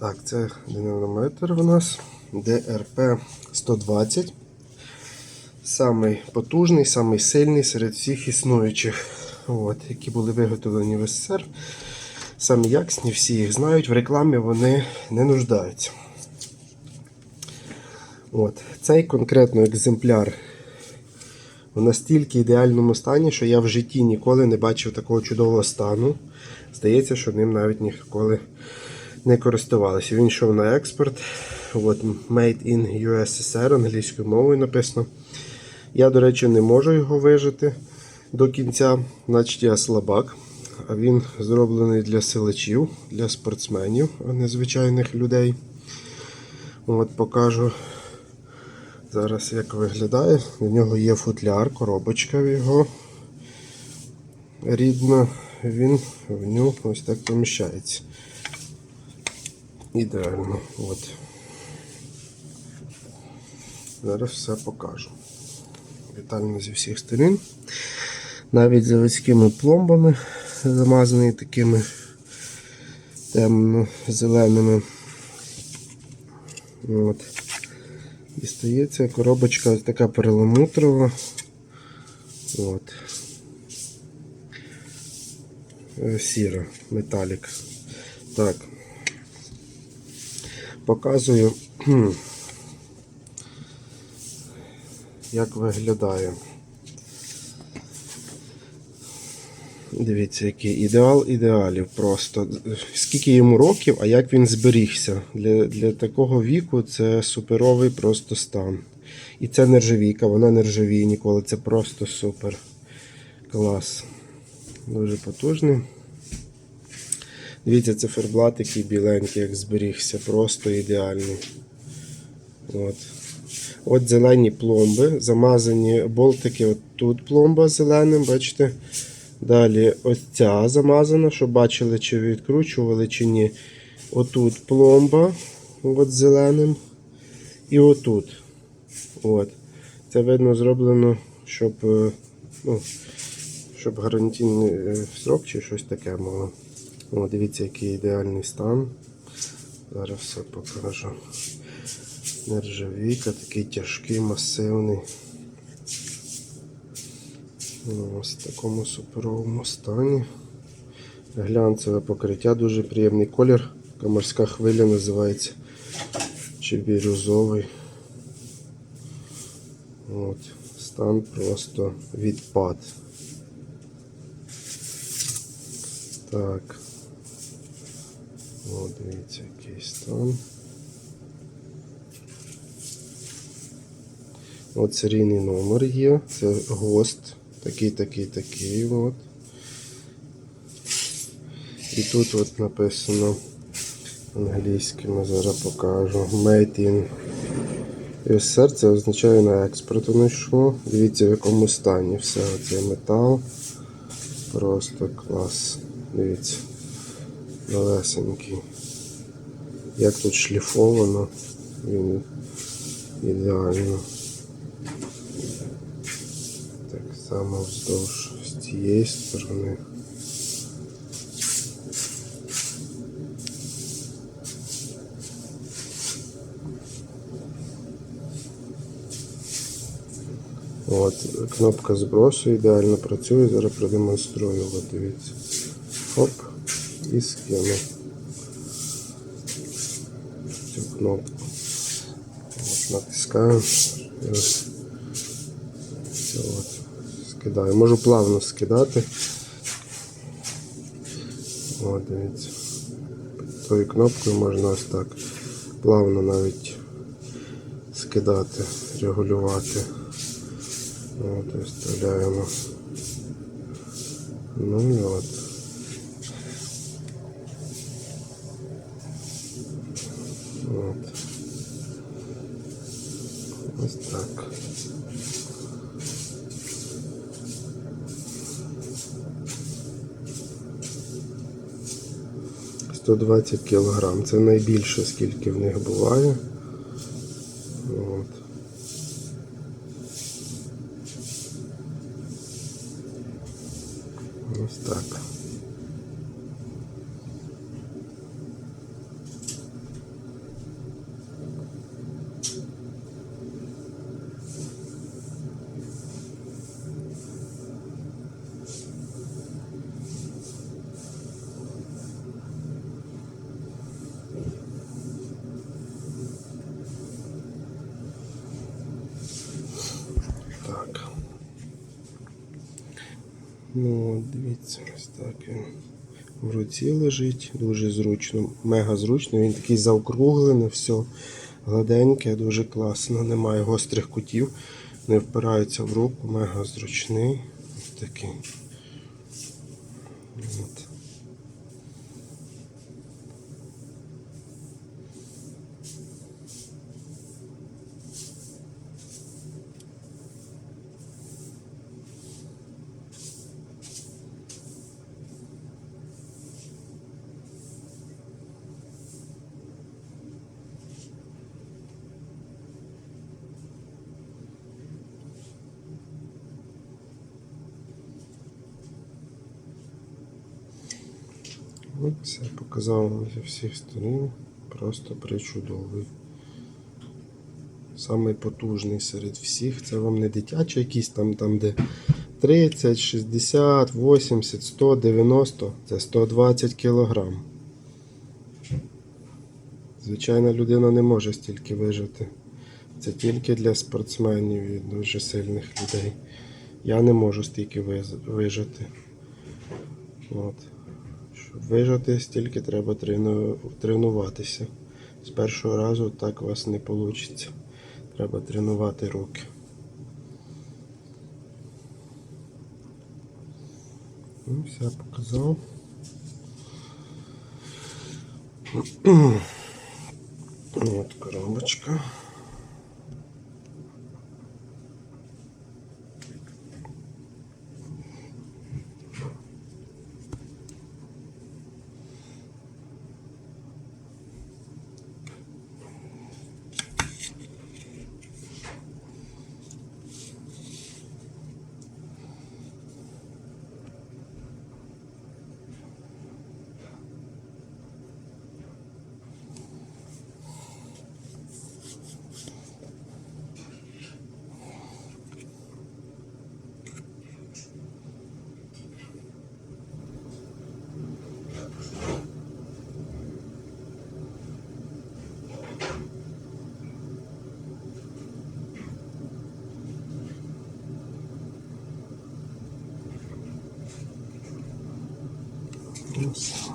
Так, це динамометр у нас DRP 120. Самий потужний, самий сильний серед всіх існуючих, от, які були виготовлені в СССР. Самі якісні, всі їх знають, в рекламі вони не нуждаються. От, цей конкретно екземпляр в настільки ідеальному стані, що я в житті ніколи не бачив такого чудового стану. Здається, що ним навіть ніколи не користувалися. Він йшов на експорт. От, Made in USSR англійською мовою написано. Я, до речі, не можу його вижити до кінця, значить я слабак. А він зроблений для силачів, для спортсменів, а не звичайних людей. От покажу зараз, як виглядає. У нього є футляр, коробочка його рідна. Він в нього ось так поміщається. Ідеально. От. Зараз все покажу. Детально зі всіх сторін. Навіть заводськими пломбами замазаний такими темно-зеленими. От. Дістається коробочка ось така перламутрова. От. Е, Сіра, металік. Так. Показую, як виглядає. Дивіться, який ідеал ідеалів просто. Скільки йому років, а як він зберігся. Для, для такого віку це суперовий просто стан. І це нержавійка, вона не ржавіє ніколи. Це просто супер. Клас. Дуже потужний. Дивіться, циферблат який біленький, як зберігся, просто ідеальний. От. От зелені пломби, замазані болтики, от тут пломба зеленим, бачите? Далі ось ця замазана, щоб бачили, чи відкручували, чи ні. Отут пломба от зеленим. І отут. От. Це видно зроблено, щоб, е, ну, щоб гарантійний е, срок чи щось таке було. О, дивіться, який ідеальний стан. Зараз все покажу. Нержавійка, такий тяжкий, масивний. Ось в такому суперовому стані. Глянцеве покриття, дуже приємний колір. Така морська хвиля називається. Чи бірюзовий. От. Стан просто відпад. Так. О, дивіться, який стан. От серійний номер є. Це ГОСТ. Такий, такий, такий. От. І тут от написано англійськими, зараз покажу. Made in USSR, це означає на експорт воно йшло. Дивіться в якому стані все. Цей метал. Просто клас. Дивіться. Малесенький. Як тут шліфовано, він ідеально. Так само вздовж з цієї сторони. От, кнопка збросу ідеально працює, зараз продемонструю, от дивіться. Хоп, і скину цю кнопку. От, натискаю. Ось це от, скидаю. Можу плавно скидати. От, дивіться. Тою кнопкою можна ось так плавно навіть скидати, регулювати. От, вставляємо. Ну і от. От. Ось так. Сто двадцять кілограм. Це найбільше, скільки в них буває. От. Ось так. Ну, дивіться, ось так в руці лежить, дуже зручно, мега зручно. Він такий заокруглений, все гладеньке, дуже класно, немає гострих кутів, не впирається в руку, мега зручний. Ось такий. От. От показав вам зі всіх сторін. Просто причудовий. Самий потужний серед всіх. Це вам не дитячий якийсь там, там де 30, 60, 80, 100, 90. Це 120 кілограм. Звичайна людина не може стільки вижити. Це тільки для спортсменів і дуже сильних людей. Я не можу стільки вижити. От. Щоб вижити, стільки треба тренуватися. З першого разу так у вас не вийде. Треба тренувати руки. Ну, все показав. От коробочка. Deus.